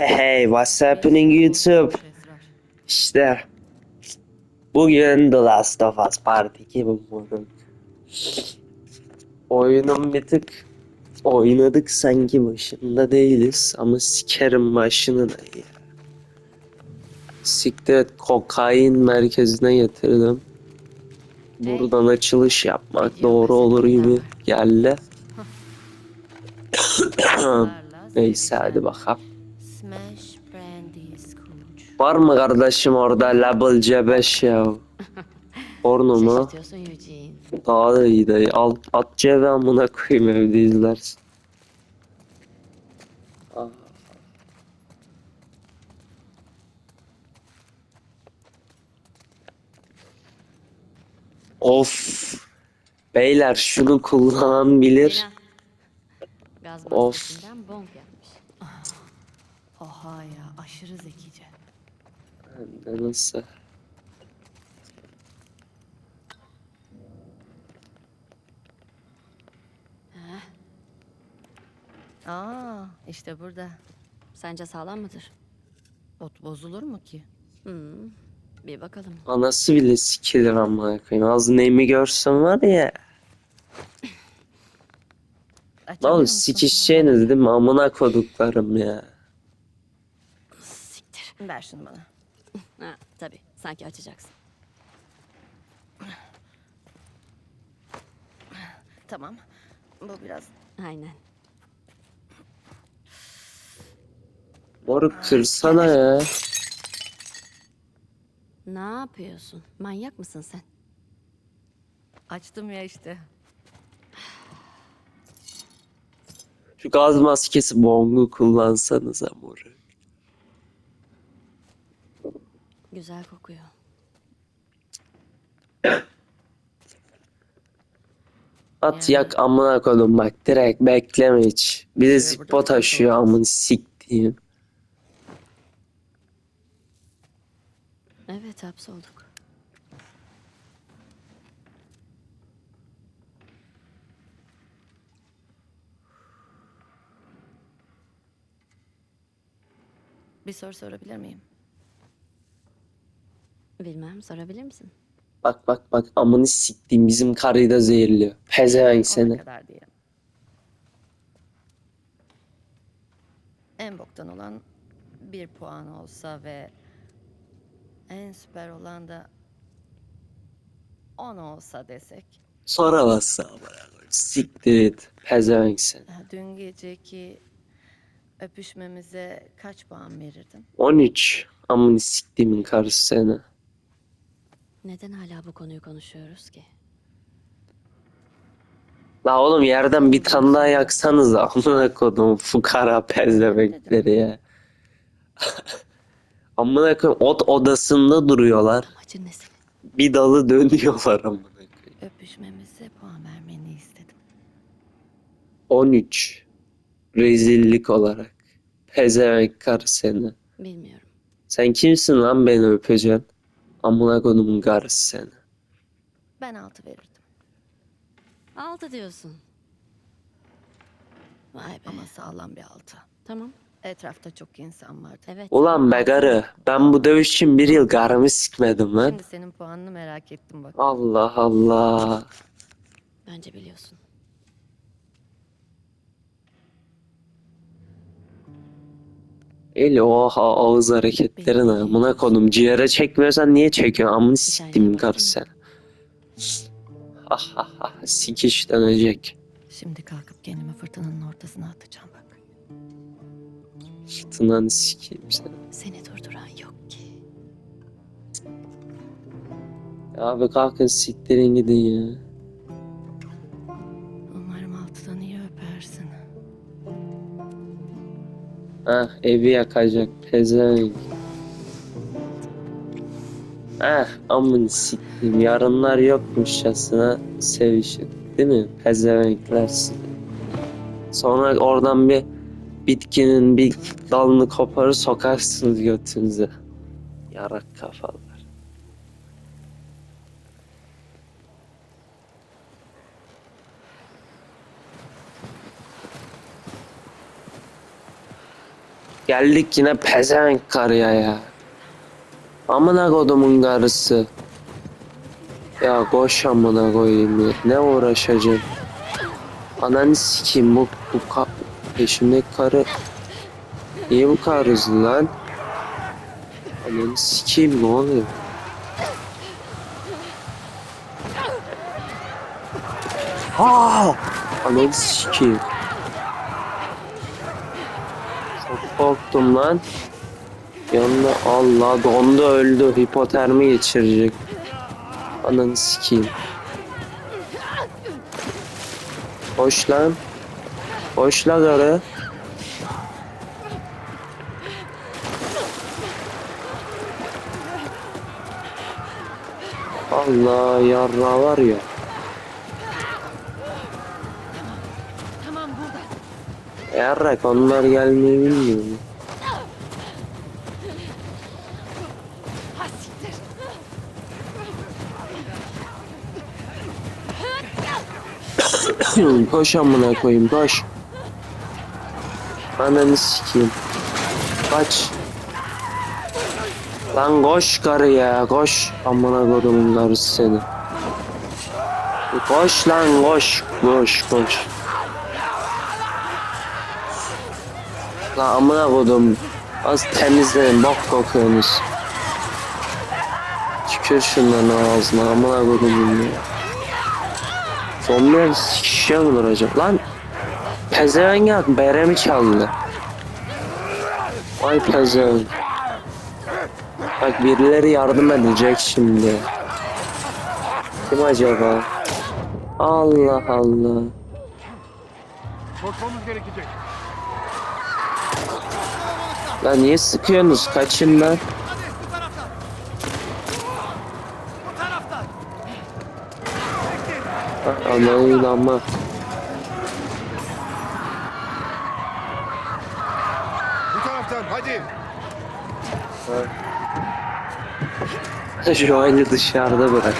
Hey, what's happening YouTube? İşte bugün The Last of Us Part 2 bugün. Oyunun bir tık oynadık sanki başında değiliz ama sikerim başını da ya. Siktir kokain merkezine getirdim. Buradan açılış yapmak doğru olur gibi geldi. Neyse hadi bakalım. Var mı kardeşim orada Level C5 ya? Porno mu? Eugene. Daha da iyi dayı. Al, at C ve amına koyayım evde izlersin. Ah. Of. Beyler şunu kullanan bilir. Gaz Of. maskesinden bonk yapmış. Oha ya aşırı zekice. Hem de Nasıl? Aa işte burada. Sence sağlam mıdır? Ot bozulur mu ki? Hmm, bir bakalım. Anası bile sikilir amına koyayım. Az neyimi görsem var ya. Açabiliyor Lan musun? sikişeceğiniz değil mi? Amına koduklarım ya. Siktir. Ver şunu bana. Ha, tabii. Sanki açacaksın. Tamam. Bu biraz... Aynen. Moruk kırsana ya. Ne yapıyorsun? Manyak mısın sen? Açtım ya işte. Şu gaz maskesi bongu kullansanız moruk. Güzel kokuyor. At Yani- yak amına kodum bak direkt bekleme hiç. Bir de zippo taşıyor bakalım. amını siktiğim. Evet hapsolduk. Bir soru sorabilir miyim? Bilmem sorabilir misin? Bak bak bak amını siktiğim bizim karıyı da zehirliyor. Pezevenk Ona seni. kadar diye. En boktan olan bir puan olsa ve en süper olan da 10 olsa desek. Sonra bassa amına koyayım. Siktir et. Pezevenk seni. Ha, Dün geceki öpüşmemize kaç puan verirdin? 13. Amını siktiğimin karısı seni. Neden hala bu konuyu konuşuyoruz ki? La oğlum yerden bir tane daha yaksanız da amına kodum fukara pezemekleri ya. amına koyayım ot odasında duruyorlar. Amacın ne senin? Bir dalı dönüyorlar amına koyayım. Öpüşmemize puan vermeni istedim. 13. Rezillik olarak. Pezevenk karı seni. Bilmiyorum. Sen kimsin lan beni öpeceksin? Amına kodumun karısı seni. Ben altı verirdim. Altı diyorsun. Vay be. Ama sağlam bir altı. Tamam. Etrafta çok insan vardı. Evet. Ulan be karı ben bu dövüş için bir yıl karımı sikmedim lan. Şimdi senin puanını merak ettim bak. Allah Allah. Bence biliyorsun. El oha ağız hareketlerin amına kodum ciğere çekmiyorsan niye çekiyorsun amını siktimin karısı sen. Ah ah ah sikiş dönecek. Şimdi kalkıp kendimi fırtınanın ortasına atacağım bak. Fırtınanı sikeyim seni. Seni durduran yok ki. Ya Abi kalkın siktirin gidin ya. Ah evi yakacak pezevenk. Ah amını sikeyim yarınlar yokmuşçasına sevişin. Değil mi? Pezevenkler. Sonra oradan bir bitkinin bir dalını koparır sokarsınız götünüze. Yarak kafalar. Geldik yine pezevenk karıya ya. Amına kodumun karısı. Ya koş amına koyayım ya. Ne uğraşacağım? Ananı sikeyim bu, bu ka peşimdeki karı. Niye bu kadar hızlı lan? Ananı sikeyim ne oluyor? Aa! Ananı sikeyim. Çok korktum lan. Yanında Allah dondu öldü. Hipotermi geçirecek. Ananı sikeyim. Hoş lan. Hoş la karı. Allah yarra var ya. Yarrak onlar gelmeyi bilmiyor mu? Koş amına koyayım koş. Ananı sikeyim. Kaç. Lan koş karı ya koş. Amına kodumun karısı seni. Koş lan koş. Koş koş. Lan amına kodum. Az temizleyin bok kokuyorsunuz. Tükür şunların ağzına amına kodumun ya. Zombiler sikişe mi duracak lan? Pezevenk ya beremi çaldı. Vay pezevenk. Bak birileri yardım edecek şimdi. Kim acaba? Allah Allah. Koşmamız gerekecek. Lan niye sıkıyorsunuz? Kaçın lan. Anayın ama. Bu taraftan hadi. Şu aynı dışarıda bırak.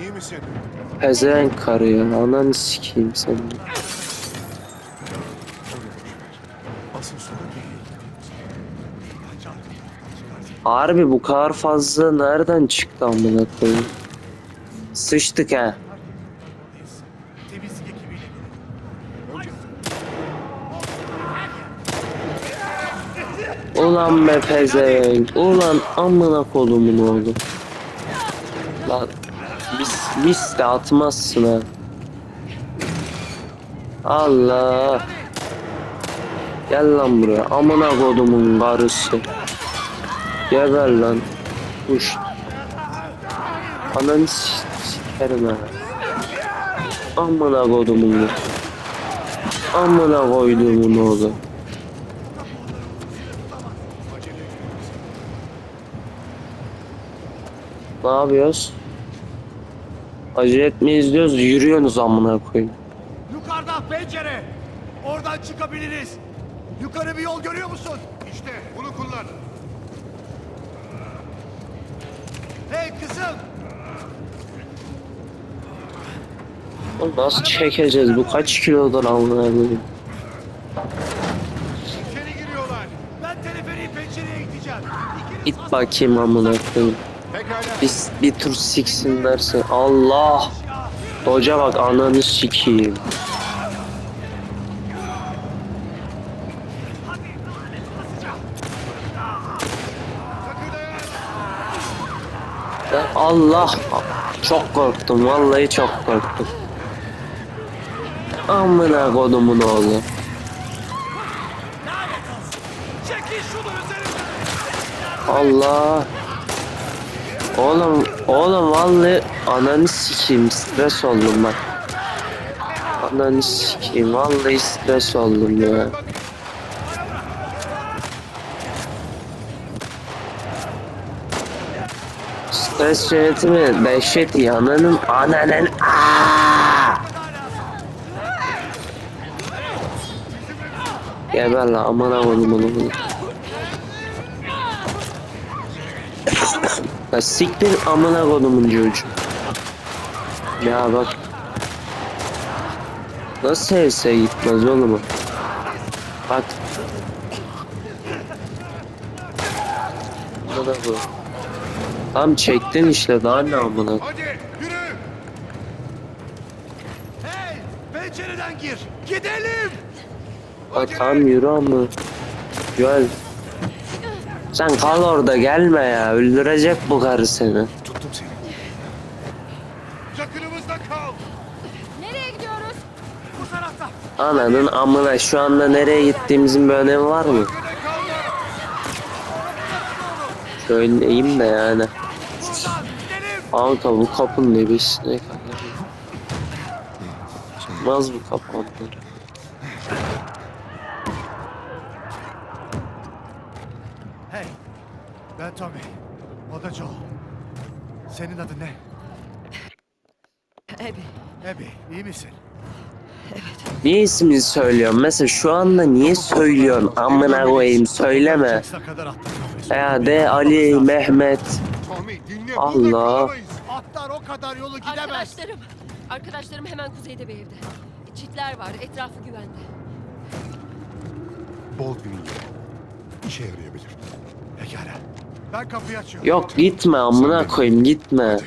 İyi misin? Pezevenk karı ya. Ananı sikeyim seni. Asıl soru değil. Harbi bu kadar fazla nereden çıktı amına koyayım? Sıçtık. Önce Ulan be pezevenk. Ulan amına kodumun oğlu. Lan mis, mis de atmazsın ha. Allah. Gel lan buraya. Amına kodumun karısı. Geber lan. Kuş. Ananı sikerim ha. Amına kodumun. Amına koyduğumun oğlu. Ne yapıyoruz? Acele etmeyiz diyoruz, yürüyorsunuz amına koyayım. Yukarıda pencere. Oradan çıkabiliriz. Yukarı bir yol görüyor musun? İşte bunu kullan. Hey kızım. Oğlum Nasıl çekeceğiz bu kaç kilodan koyayım? İçeri giriyorlar. Ben teleferiği pencereye gideceğim. İkiniz Git bakayım amına koyayım. Pekala. Biz bir tur siksinlerse Allah. Hoca bak ananı sikeyim. Ya Allah çok korktum vallahi çok korktum. Amına kodumun oğlu. Allah. Oğlum, oğlum vallahi ananı sikeyim stres oldum bak. Ananı sikeyim vallahi stres oldum ya. Stres yönetimi dehşet ya ananın ananın aaa. Geber lan amına koydum onu. Ya siktir amına kodumun çocuğu. Ya bak. Nasıl sevse gitmez oğlum? Bak. Bu da bu. Tam çektin işte daha ne amına. Hadi yürü. Hey pencereden gir. Gidelim. Bak tam yürü ama. Gel. Sen kal orada gelme ya. Öldürecek bu karı seni. Tuttum seni. Yakınımızda kal. Nereye gidiyoruz? Bu tarafta. Ananın amına şu anda nereye gittiğimizin bir önemi var mı? Söyleyeyim de yani. Kanka bu kapının nebesine kadar. Çıkmaz bu kapanları. Hey ben Tommy. O da Joel. Senin adın ne? Ebi. Abby iyi misin? Niye ismini söylüyorsun? Mesela şu anda niye söylüyorsun? Amına koyayım söyleme. Ya de Ali, Mehmet. Tommy dinle Allah. kalamayız. Atlar o kadar yolu gidemez. Arkadaşlarım. Arkadaşlarım hemen kuzeyde bir evde. Çitler var. Etrafı güvende. Baldwin'in yeri. İşe yarayabilir. Pekala. Ben kapıyı açıyorum. Yok gitme amına koyayım gitme. Hadi.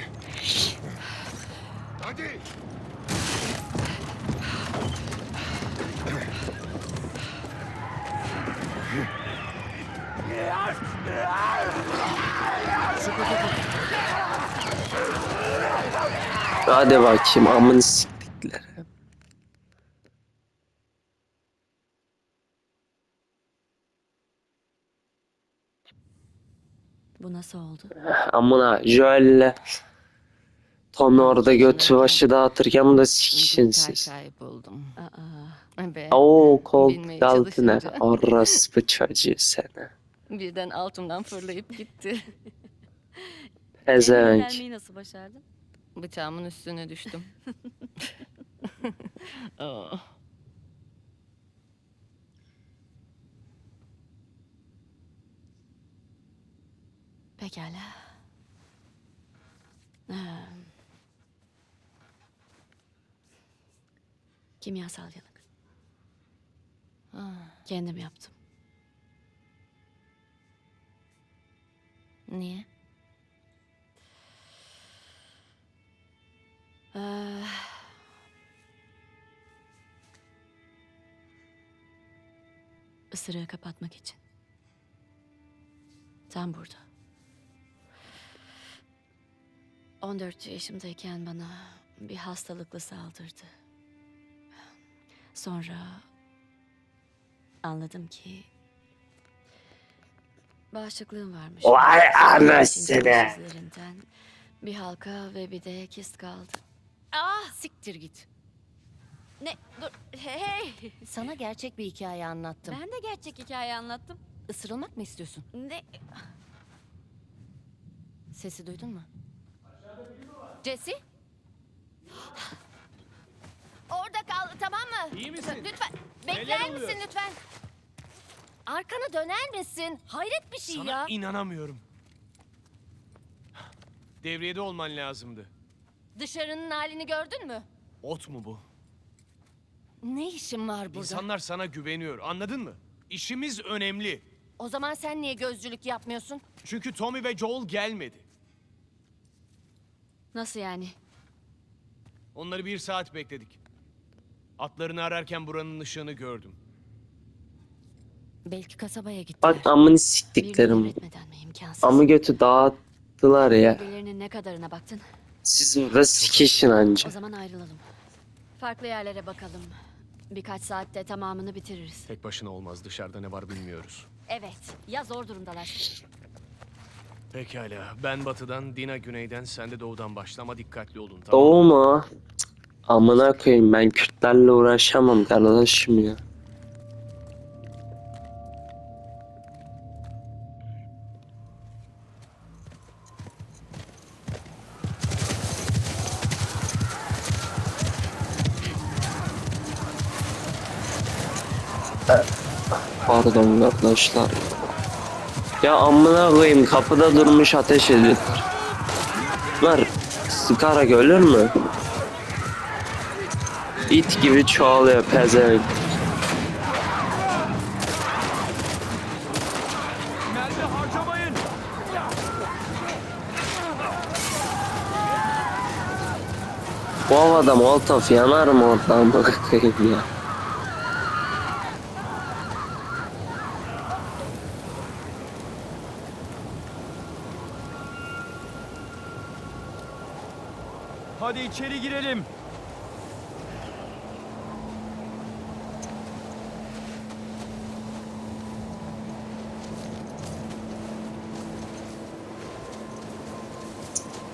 Hadi bakayım amını siktikleri. Bu nasıl oldu? Amına Joel'le Tommy orada götü başı dağıtırken bu da sikişin siz. kayboldum. Aa. Be. Oo koltuk Bilmeye altına çalışınca. orospu çocuğu seni. Birden altımdan fırlayıp gitti. Pezevenk. Gelmeyi nasıl başardın? Bıçağımın üstüne düştüm. Aa. Pekala. Ha. Kimyasal yanık. Kendim yaptım. Niye? Ee, ısırığı kapatmak için. Tam burada. 14 yaşımdayken bana bir hastalıkla saldırdı. Sonra anladım ki bağışıklığım varmış. Vay anasını. Bir halka ve bir de kist kaldı. Siktir git. Ne? Dur. Hey! Sana gerçek bir hikaye anlattım. Ben de gerçek hikaye anlattım. Isırılmak mı istiyorsun? Ne? Sesi duydun mu? Jesse? Orada kal tamam mı? İyi misin? Lütfen. Bekler misin lütfen? Arkana döner misin? Hayret bir şey Sana ya. inanamıyorum. Devriyede olman lazımdı. Dışarının halini gördün mü? Ot mu bu? Ne işin var burada? İnsanlar sana güveniyor. Anladın mı? İşimiz önemli. O zaman sen niye gözcülük yapmıyorsun? Çünkü Tommy ve Joel gelmedi. Nasıl yani? Onları bir saat bekledik. Atlarını ararken buranın ışığını gördüm. Belki kasabaya gittiler. Bak amını siktiklerim. öğretmeden mi imkansız? Amı götü dağıttılar ya. Birbirlerinin ne kadarına baktın? Siz burada sikişin anca. O zaman ayrılalım. Farklı yerlere bakalım. Birkaç saatte tamamını bitiririz. Tek başına olmaz. Dışarıda ne var bilmiyoruz. Evet. Ya zor durumdalar. Pekala. Ben batıdan, Dina güneyden, sen de doğudan başla ama dikkatli olun. Tamam mı? Doğu mu? Amına koyayım ben Kürtlerle uğraşamam kardeşim ya. arkadan kardeşler. Ya amına koyayım kapıda durmuş ateş ediyor. Var sıkarak ölür mü? İt gibi çoğalıyor pezevenk. Bu havada molotof yanar mı oradan bakayım ya? İçeri girelim.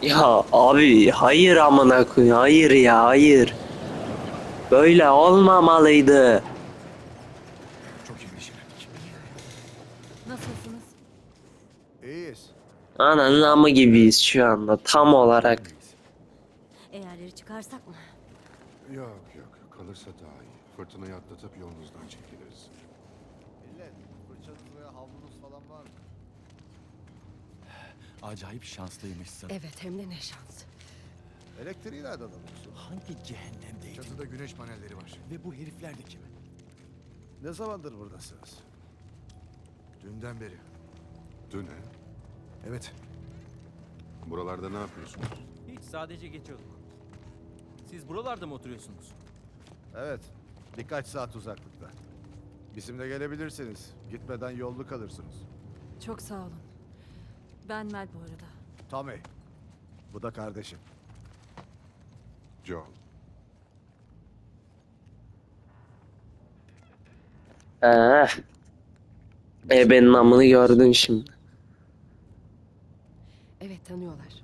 Ya abi hayır amına koyayım hayır ya hayır. Böyle olmamalıydı. Çok endişelendik. Nasılsınız? İyiyiz. Ananın amı gibiyiz şu anda tam olarak. Eğerleri çıkarsak mı? Yok yok kalırsa daha iyi. Fırtınayı atlatıp yolunuzdan çekiliriz. Millet, fırçanız veya havlunuz falan var mı? Acayip şanslıymışsın. Evet hem de ne şans. Elektriği nereden alıyorsun? Hangi cehennemdeydin? Çatıda güneş panelleri var. Ve bu herifler de kim? Ne zamandır buradasınız? Dünden beri. Dün he? Evet. Buralarda ne yapıyorsunuz? Hiç sadece geçiyorduk. Siz buralarda mı oturuyorsunuz? Evet. Birkaç saat uzaklıkta. Bizimle gelebilirsiniz. Gitmeden yollu kalırsınız. Çok sağ olun. Ben Mel bu arada. Tommy. Bu da kardeşim. John. Eh. E benim amını gördün şimdi. Evet tanıyorlar.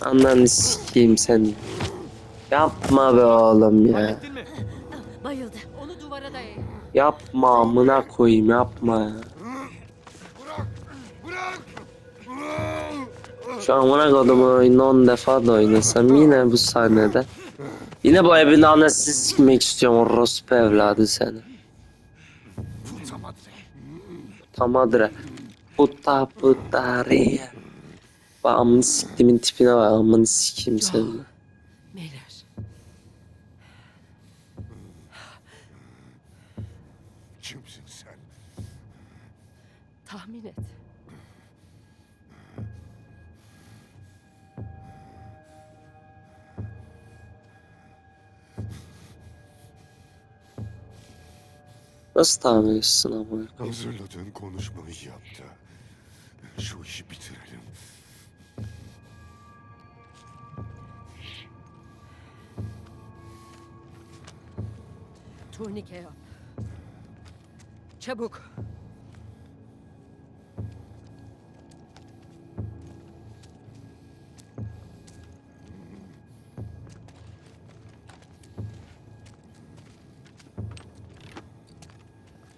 Ananı sikeyim seni. Yapma be oğlum ya. Hallettin mi? Bayıldı. Onu duvara dayayın. Yapma amına koyayım yapma ya. Şu amına kodumu oyunu 10 defa da oynasam yine bu sahnede. Yine bu evin anasını sikmek istiyorum orospu evladı seni. Tamadre. Puta putariye. Bak amını siktimin tipine bak amını sikeyim seni. Meyler. Kimsin sen? Tahmin et. Nasıl tahmin etsin koyayım? Hazırladığın konuşmayı yaptı. Şu işi bitirelim. Turnike yap. Çabuk.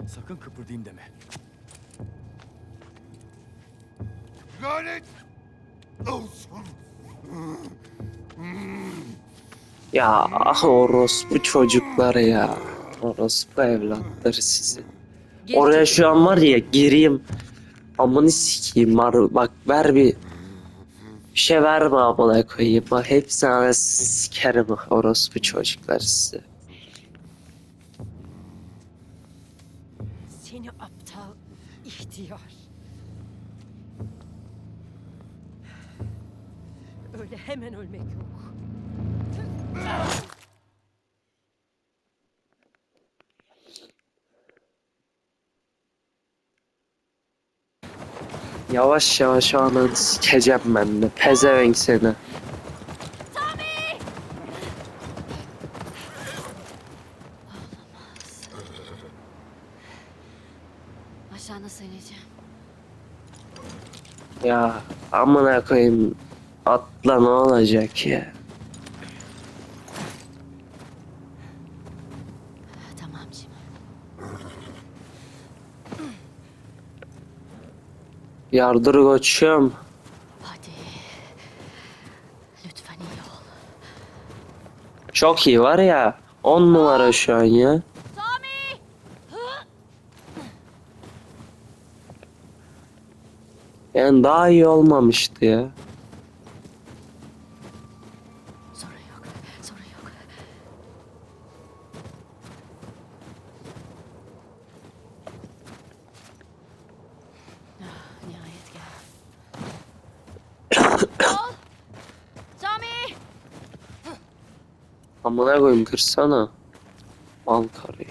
Sakın kıpırdayım deme. Lanet olsun. Ya ah orospu çocuklar ya. Orospu evlatları sizi. Oraya şu an var ya gireyim. Amını sikeyim var. Bak ver bir bir şey verme amına koyayım. Bak hepsi anasını sikerim orospu çocuklar sizi. Seni aptal ihtiyar. Öyle hemen ölmek yok. Yavaş yavaş ananı sikeceğim ben de. Pezevenk seni. Aşağı nasıl ineceğim? Ya amına koyayım. Atla ne olacak ya. Tamam Jim. Yardır koçum. Hadi. Lütfen iyi ol. Çok iyi var ya. 10 numara şu an ya. Tommy! Yani daha iyi olmamıştı ya. Sorun yok. Sorun yok. Ah, nihayet Amına koyayım kırsana. Mal karı ya.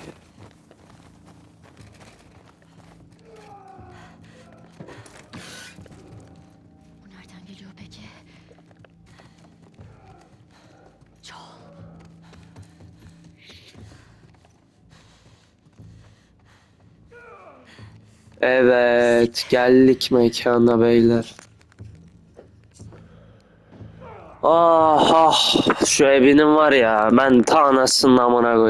Bu nereden geliyor peki? Joel. Evet geldik mekana beyler. Ah ah şu evinin var ya ben ta anasının amına koyayım.